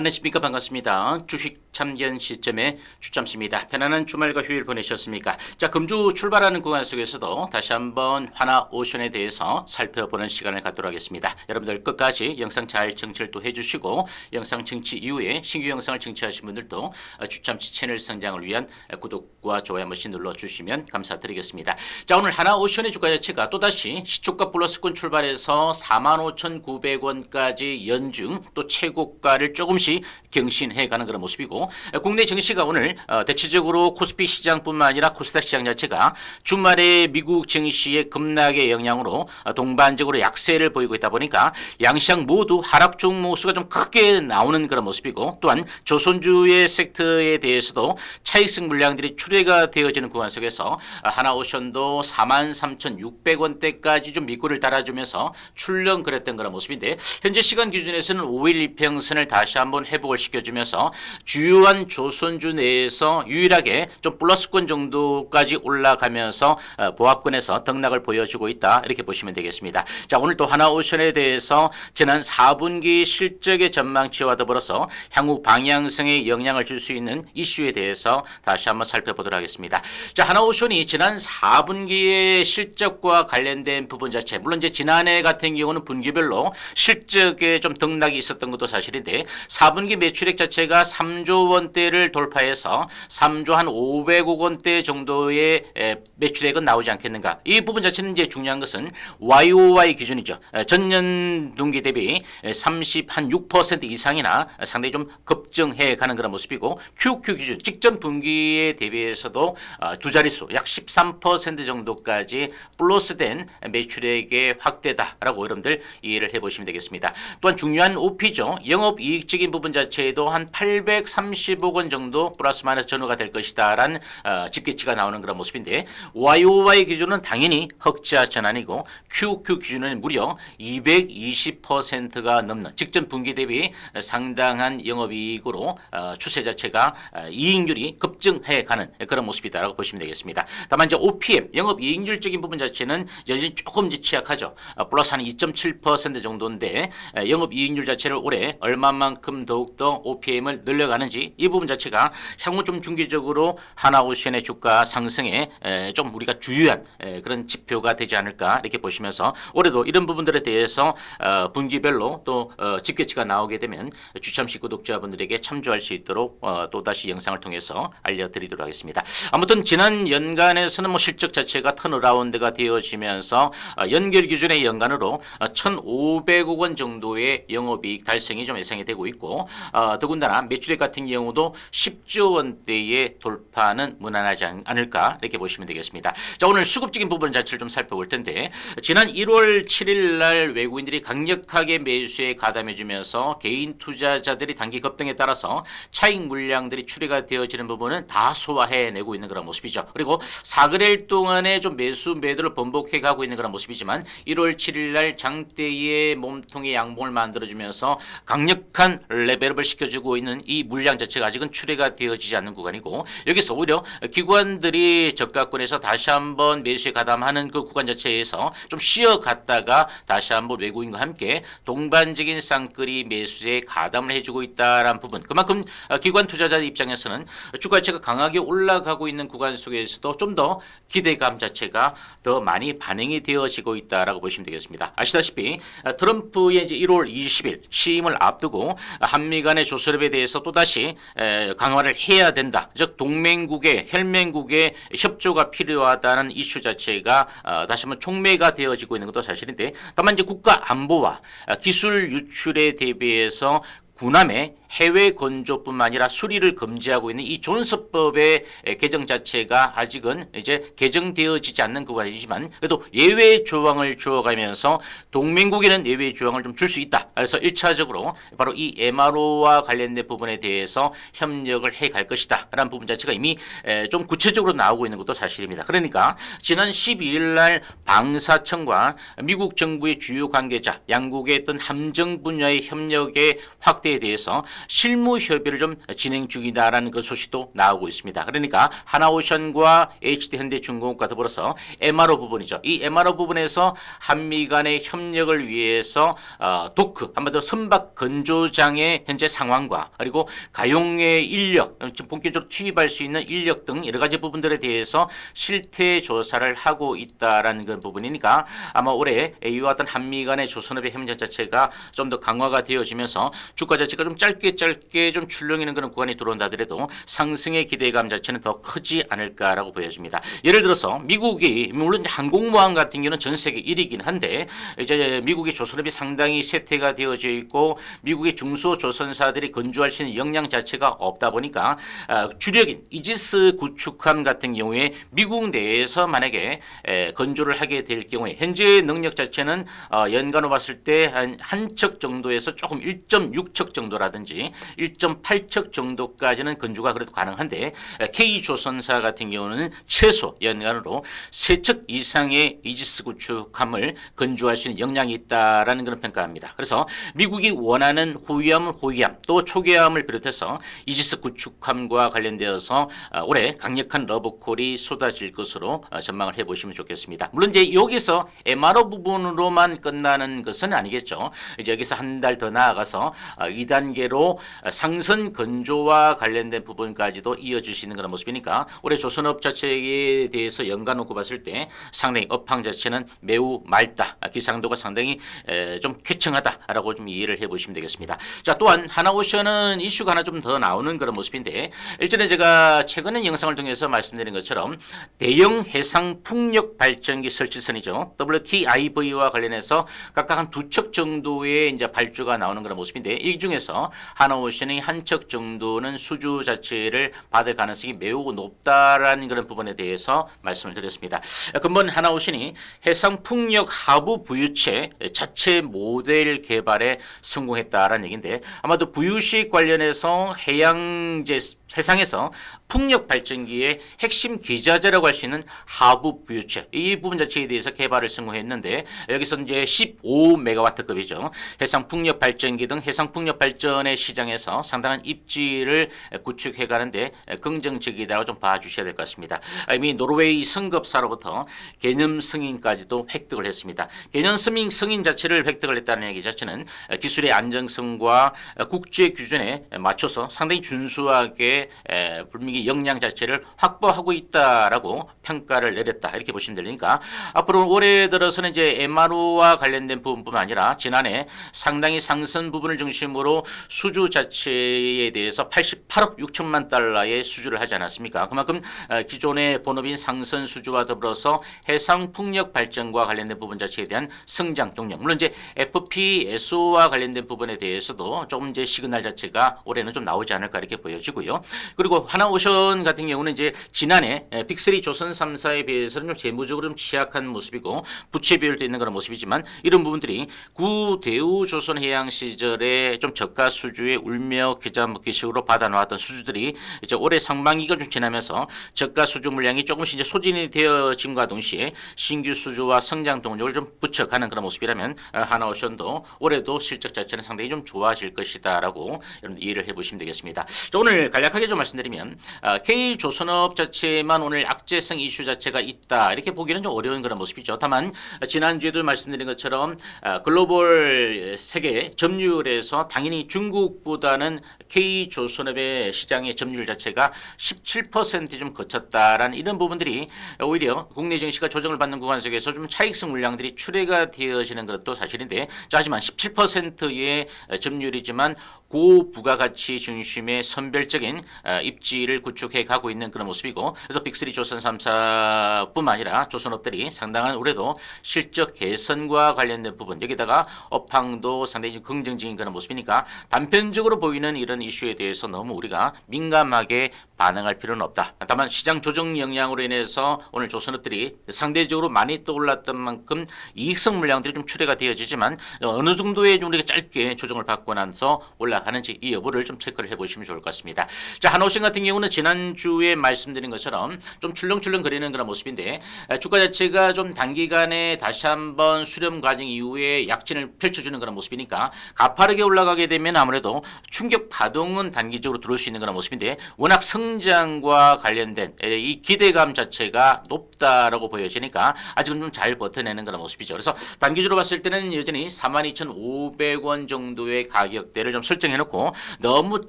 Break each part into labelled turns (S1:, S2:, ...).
S1: 안녕하십니까 반갑습니다. 주식 참견 시점의 주점입니다. 편안한 주말과 휴일 보내셨습니까? 자 금주 출발하는 구간 속에서도 다시 한번 하나 오션에 대해서 살펴보는 시간을 갖도록 하겠습니다. 여러분들 끝까지 영상 잘 청취를 또 해주시고 영상 청취 이후에 신규 영상을 청취하신 분들도 주참치 채널 성장을 위한 구독과 좋아요 한 번씩 눌러주시면 감사드리겠습니다. 자 오늘 하나 오션의 주가 자체가 또다시 시초가 플러스권 출발해서 45,900원까지 연중 또 최고가를 조금씩 Musi 경신해가는 그런 모습이고 국내 증시가 오늘 어, 대체적으로 코스피 시장뿐만 아니라 코스닥 시장 자체가 주말에 미국 증시의 급락의 영향으로 어, 동반적으로 약세를 보이고 있다 보니까 양시장 모두 하락 종목 수가 좀 크게 나오는 그런 모습이고 또한 조선주의 섹터에 대해서도 차익성 물량들이 출회가 되어지는 구간 속에서 하나오션도 43,600원대까지 좀 밑구를 달아주면서 출렁 그랬던 그런 모습인데 현재 시간 기준에서는 5일 이평선을 다시 한번 회복을 시켜주면서 주요한 조선주 내에서 유일하게 좀 플러스권 정도까지 올라가면서 어, 보합권에서 등락을 보여주고 있다 이렇게 보시면 되겠습니다. 자 오늘 또 하나오션에 대해서 지난 4분기 실적의 전망치와 더불어서 향후 방향성에 영향을 줄 수 있는 이슈에 대해서 다시 한번 살펴보도록 하겠습니다. 자 하나오션이 지난 4분기의 실적과 관련된 부분 자체 물론 이제 지난해 같은 경우는 분기별로 실적에 좀 등락이 있었던 것도 사실인데 4분기 매 출액 자체가 3조 원대를 돌파해서 3조 한 500억 원대 정도의 에, 매출액은 나오지 않겠는가. 이 부분 자체는 이제 중요한 것은 YOY 기준이죠. 에, 전년 동기 대비 30한6% 이상이나 상당히 좀 급증해 가는 그런 모습이고 QQ 기준 직전 분기에 대비해서도 어, 두 자릿수 약 13% 정도까지 플러스된 매출액의 확대다라고 여러분들 이해를 해 보시면 되겠습니다. 또한 중요한 OP죠. 영업 이익적인 부분 자체 에도 한 830억 원 정도 플러스 마이너스 전후가 될 것이다라는 어, 집계치가 나오는 그런 모습인데 YOY 기준은 당연히 흑자 전환이고 QQ 기준은 무려 220%가 넘는 직전 분기 대비 상당한 영업이익으로 어, 추세 자체가 어, 이익률이 급증해 가는 그런 모습이다라고 보시면 되겠습니다. 다만 이제 OPM 영업이익률적인 부분 자체는 여전히 조금 이제 취약하죠. 어, 플러스 한 2.7% 정도인데 에, 영업이익률 자체를 올해 얼마만큼 더욱더 OPM을 늘려가는지 이 부분 자체가 향후 좀 중기적으로 하나오션의 주가 상승에 에, 좀 우리가 주요한 에, 그런 지표가 되지 않을까 이렇게 보시면서 올해도 이런 부분들에 대해서 어, 분기별로 또 어, 집계치가 나오게 되면 주참시 구독자분들에게 참조할 수 있도록 어, 또 다시 영상을 통해서 알려드리도록 하겠습니다. 아무튼 지난 연간에서는 뭐 실적 자체가 턴어라운드가 되어지면서 어, 연결 기준의 연간으로 어, 1,500억 원 정도의 영업이익 달성이 좀 예상이 되고 있고 어, 더군다나 매출액 같은 경우도 10조 원대의 돌파는 무난하지 않- 않을까 이렇게 보시면 되겠습니다. 자 오늘 수급적인 부분 자체를 좀 살펴볼 텐데 지난 1월 7일 날 외국인들이 강력하게 매수에 가담해주면서 개인 투자자들이 단기 급등에 따라서 차익 물량들이 출회가 되어지는 부분은 다 소화해내고 있는 그런 모습이죠. 그리고 4거래일 동안에 좀 매수 매도를 번복해 가고 있는 그런 모습이지만 1월 7일 날 장대의 몸통의 양봉을 만들어주면서 강력한 레벨업을 시켜주고 있는 이 물량 자체가 아직은 출회가 되어지지 않는 구간이고 여기서 오히려 기관들이 저가권에서 다시 한번 매수에 가담하는 그 구간 자체에서 좀 쉬어갔다가 다시 한번 외국인과 함께 동반적인 쌍끌이 매수에 가담을 해주고 있다라는 부분 그만큼 어, 기관 투자자들 입장에서는 주가 자체가 강하게 올라가고 있는 구간 속에서도 좀 더 기대감 자체가 더 많이 반영이 되어지고 있다라고 보시면 되겠습니다. 아시다시피 어, 트럼프의 이제 1월 20일 취임을 앞두고 한미 간의 조설협에 대해서 또다시 에, 강화를 해야 된다. 즉 동맹국의 혈맹국의 협조가 필요하다는 이슈 자체가 어, 다시 한번 촉매가 되어지고 있는 것도 사실인데 다만 이제 국가 안보와 어, 기술 유출에 대비해서 군함의 해외 건조뿐만 아니라 수리를 금지하고 있는 이 존스법의 개정 자체가 아직은 이제 개정되어지지 않는 구간이지만 그래도 예외 조항을 주어가면서 동맹국에는 예외 조항을 좀 줄 수 있다. 그래서 1차적으로 바로 이 MRO와 관련된 부분에 대해서 협력을 해 갈 것이다. 라는 부분 자체가 이미 에, 좀 구체적으로 나오고 있는 것도 사실입니다. 그러니까 지난 12일 날 방사청과 미국 정부의 주요 관계자 양국의 어떤 함정 분야의 협력의 확대에 대해서 실무 협의를 좀 진행 중이다라는 그 소식도 나오고 있습니다. 그러니까 하나오션과 HD 현대중공업과 더불어서 MRO 부분이죠. 이 MRO 부분에서 한미 간의 협력을 위해서 어, 도크 한마디로 선박 건조장의 현재 상황과 그리고 가용의 인력 지금 본격적으로 투입할 수 있는 인력 등 여러 가지 부분들에 대해서 실태 조사를 하고 있다라는 그런 부분이니까 아마 올해 이와 같은 한미 간의 조선업의 협력 자체가 좀 더 강화가 되어지면서 주가 자체가 좀 짧게 짧게 좀 출렁이는 그런 구간이 들어온다 하더라도 상승의 기대감 자체는 더 크지 않을까라고 보여집니다. 예를 들어서 미국이 물론 항공모함 같은 경우는 전 세계 1위긴 한데 이제 미국의 조선업이 상당히 쇠퇴가 되어져 있고 미국의 중소 조선사들이 건조할 수 있는 역량 자체가 없다 보니까 아, 주력인 이지스 구축함 같은 경우에 미국 내에서 만약에 에, 건조를 하게 될 경우에 현재의 능력 자체는 어, 연간으로 봤을 때 한 한 척 정도에서 조금 1.6척 정도라든지 1.8척 정도까지는 건조가 그래도 가능한데 K 조선사 같은 경우는 최소 연간으로 세 척 이상의 이지스 구축함을 건조할 수 있는 역량이 있다라는 그런 평가입니다. 그래서 미국이 원하는 호위함은 호위함 또 초계함을 비롯해서 이지스 구축함과 관련되어서 어, 올해 강력한 러브콜이 쏟아질 것으로 어, 전망을 해보시면 좋겠습니다. 물론 이제 여기서 MRO 부분으로만 끝나는 것은 아니겠죠. 이제 여기서 한 달 더 나아가서 어, 2단계로 상선 건조와 관련된 부분까지도 이어질 수 있는 그런 모습이니까 올해 조선업 자체에 대해서 연간 놓고 봤을 때 상당히 업황 자체는 매우 맑다. 아, 기상도가 상당히 에, 좀 쾌청하다라고 좀 이해를 해보시면 되겠습니다. 자 또한 하나오션은 이슈가 하나 좀 더 나오는 그런 모습인데 일전에 제가 최근에 영상을 통해서 말씀드린 것처럼 대형 해상 풍력 발전기 설치선이죠. WTIV와 관련해서 각각 한 두 척 정도의 이제 발주가 나오는 그런 모습인데 이 중에서 하나오션이 한 척 정도는 수주 자체를 받을 가능성이 매우 높다라는 그런 부분에 대해서 말씀을 드렸습니다. 근본 하나오션이 해상 풍력 하부 부유체 자체 모델 개발에 성공했다라는 얘기인데 아마도 부유식 관련해서 해양제 세상에서 풍력 발전기의 핵심 기자재라고 할 수 있는 하부 부유체 이 부분 자체에 대해서 개발을 성공했는데 여기서 이제 15메가와트급이죠 해상 풍력 발전기 등 해상 풍력 발전의 시장에서 상당한 입지를 구축해 가는데 긍정적이다라고 좀 봐주셔야 될 것 같습니다. 이미 노르웨이 승급사로부터 개념 승인까지도 획득을 했습니다. 개념 승인 승인 자체를 획득을 했다는 얘기 자체는 기술의 안정성과 국제 규준에 맞춰서 상당히 준수하게 에, 불미기 역량 자체를 확보하고 있다라고 평가를 내렸다 이렇게 보시면 되니까 앞으로 올해 들어서는 이제 MRO와 관련된 부분뿐만 아니라 지난해 상당히 상선 부분을 중심으로 수주 자체에 대해서 88억 6천만 달러의 수주를 하지 않았습니까? 그만큼 어, 기존의 본업인 상선 수주와 더불어서 해상 풍력 발전과 관련된 부분 자체에 대한 성장 동력 물론 이제 FPSO와 관련된 부분에 대해서도 조금 이제 시그널 자체가 올해는 좀 나오지 않을까 이렇게 보여지고요. 그리고 하나오션 같은 경우는 이제 지난해 에, 빅3 조선 3사에 비해서는 좀 재무적으로 좀 취약한 모습이고 부채 비율도 있는 그런 모습이지만 이런 부분들이 구 대우 조선 해양 시절에 좀 저가 수주 의 울며 계좌 묶기식으로 받아놓았던 수주들이 이제 올해 상반기가 좀 지나면서 저가 수주 물량이 조금씩 이제 소진이 되어짐과 동시에 신규 수주와 성장 동력을 좀 붙여가는 그런 모습이라면 어, 하나오션도 올해도 실적 자체는 상당히 좀 좋아질 것이다라고 여러분 이해를 해보시면 되겠습니다. 자, 오늘 간략하게 좀 말씀드리면 어, K 조선업 자체만 오늘 악재성 이슈 자체가 있다 이렇게 보기는 좀 어려운 그런 모습이죠. 다만 어, 지난주에도 말씀드린 것처럼 어, 글로벌 세계 점유율에서 당연히 중국 보다는 K 조선업의 시장의 점유율 자체가 17%좀 거쳤다라는 이런 부분들이 오히려 국내 증시가 조정을 받는 구간 속에서 좀 차익성 물량들이 출회가 되어지는 것도 사실인데 자, 하지만 17%의 점유율이지만 고부가가치 중심의 선별적인 어, 입지를 구축해 가고 있는 그런 모습이고 그래서 빅3 조선 3사뿐만 아니라 조선업들이 상당한 올해도 실적 개선과 관련된 부분 여기다가 업황도 상당히 좀 긍정적인 그런 모습이니까 단편적으로 보이는 이런 이슈에 대해서 너무 우리가 민감하게 반응할 필요는 없다. 다만 시장 조정 영향으로 인해서 오늘 조선업들이 상대적으로 많이 떠올랐던 만큼 이익성 물량들이 좀 출회가 되어지지만 어느 정도의 좀 우리가 짧게 조정을 받고 나서 올라 올라가는지 이 여부를 좀 체크를 해보시면 좋을 것 같습니다. 자 한오신 같은 경우는 지난주에 말씀드린 것처럼 좀 출렁출렁 거리는 그런 모습인데 에, 주가 자체가 좀 단기간에 다시 한번 수렴 과정 이후에 약진을 펼쳐주는 그런 모습이니까 가파르게 올라가게 되면 아무래도 충격 파동은 단기적으로 들어올 수 있는 그런 모습인데 워낙 성장과 관련된 에, 이 기대감 자체가 높다라고 보여지니까 아직은 좀 잘 버텨내는 그런 모습이죠. 그래서 단기적으로 봤을 때는 여전히 42,500원 정도의 가격대를 좀 설정 해 놓고 너무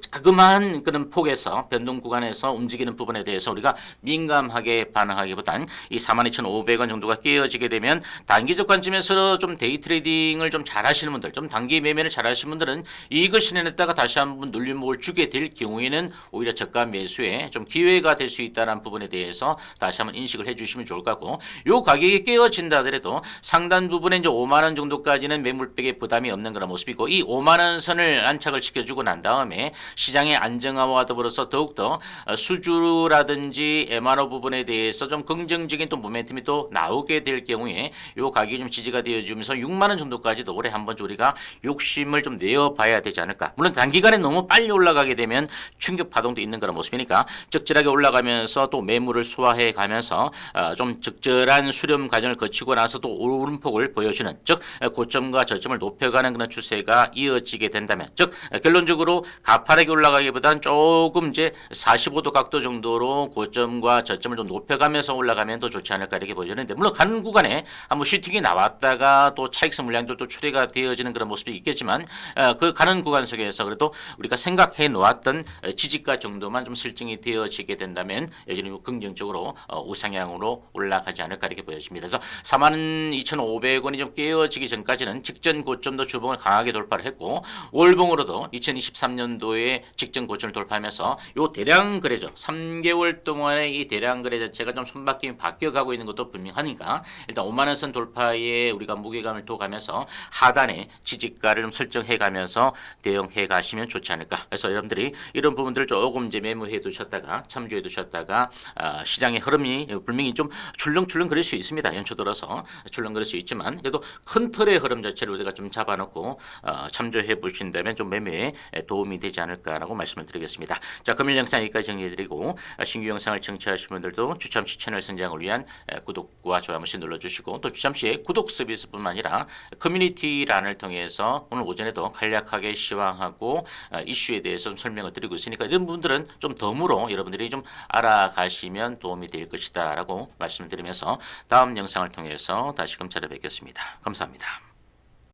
S1: 자그마한 그런 폭에서 변동 구간에서 움직이는 부분에 대해서 우리가 민감하게 반응하기보단 이 42,500원 정도가 깨어지게 되면 단기적 관점에서 좀 데이 트레이딩을 좀 잘하시는 분들, 좀 단기 매매를 잘하시는 분들은 이익을 실현했다가 다시 한번 눌림목을 주게 될 경우에는 오히려 저가 매수에 좀 기회가 될 수 있다는 부분에 대해서 다시 한번 인식을 해주시면 좋을 것 같고 요 가격이 깨어진다 하더라도 상단 부분에 이제 5만 원 정도까지는 매물백에 부담이 없는 그런 모습이고 이 5만 원 선을 안착을 시 켜주고 난 다음에 시장의 안정화와 더불어서 더욱더 어, 수주라든지 MRO 부분에 대해서 좀 긍정적인 또 모멘텀이 또 나오게 될 경우에 요 가격이 좀 지지가 되어주면서 6만 원 정도까지도 올해 한번 우리가 욕심을 좀 내어봐야 되지 않을까. 물론 단기간에 너무 빨리 올라가게 되면 충격 파동도 있는 그런 모습이니까 적절하게 올라가면서 또 매물을 소화해 가면서 어, 좀 적절한 수렴 과정을 거치고 나서 또 오름폭을 보여주는 즉 어, 고점과 저점을 높여가는 그런 추세가 이어지게 된다면 즉 어, 결론적으로 가파르게 올라가기보다는 조금 이제 45도 각도 정도로 고점과 저점을 좀 높여가면서 올라가면 더 좋지 않을까 이렇게 보여지는데 물론 가는 구간에 한번 슈팅이 나왔다가 또 차익성 물량도 또 출회가 되어지는 그런 모습이 있겠지만 어, 그 가는 구간 속에서 그래도 우리가 생각해 놓았던 어, 지지가 정도만 좀 설정이 되어지게 된다면 여전히 긍정적으로 어, 우상향으로 올라가지 않을까 이렇게 보여집니다. 그래서 42,500원이 좀 깨어지기 전까지는 직전 고점도 주봉을 강하게 돌파를 했고 월봉으로도 2023년도에 직전 고점을 돌파하면서 요 대량 거래죠. 3개월 동안의 이 대량 거래 자체가 좀 손바뀜이 바뀌어가고 있는 것도 분명하니까 일단 5만 원선 돌파에 우리가 무게감을 둬가면서 하단에 지지가를 좀 설정해 가면서 대응해 가시면 좋지 않을까. 그래서 여러분들이 이런 부분들을 조금 이제 메모해 두셨다가 참조해 두셨다가 아, 시장의 흐름이 분명히 좀 출렁출렁 그럴 수 있습니다. 연초 들어서 출렁 그럴 수 있지만 그래도 큰 틀의 흐름 자체를 우리가 좀 잡아놓고 어, 참조해 보신다면 좀 매매 에 도움이 되지 않을까라고 말씀을 드리겠습니다. 자 금일 영상 여기까지 정리해드리고 아, 신규 영상을 청취하신 분들도 주참시 채널 성장을 위한 에, 구독과 좋아요 한 번씩 눌러주시고 또 주참시의 구독 서비스뿐만 아니라 커뮤니티란을 통해서 오늘 오전에도 간략하게 시황하고 어, 이슈에 대해서 좀 설명을 드리고 있으니까 이런 부분들은 좀 덤으로 여러분들이 좀 알아가시면 도움이 될 것이다라고 말씀드리면서 다음 영상을 통해서 다시금 찾아뵙겠습니다. 감사합니다.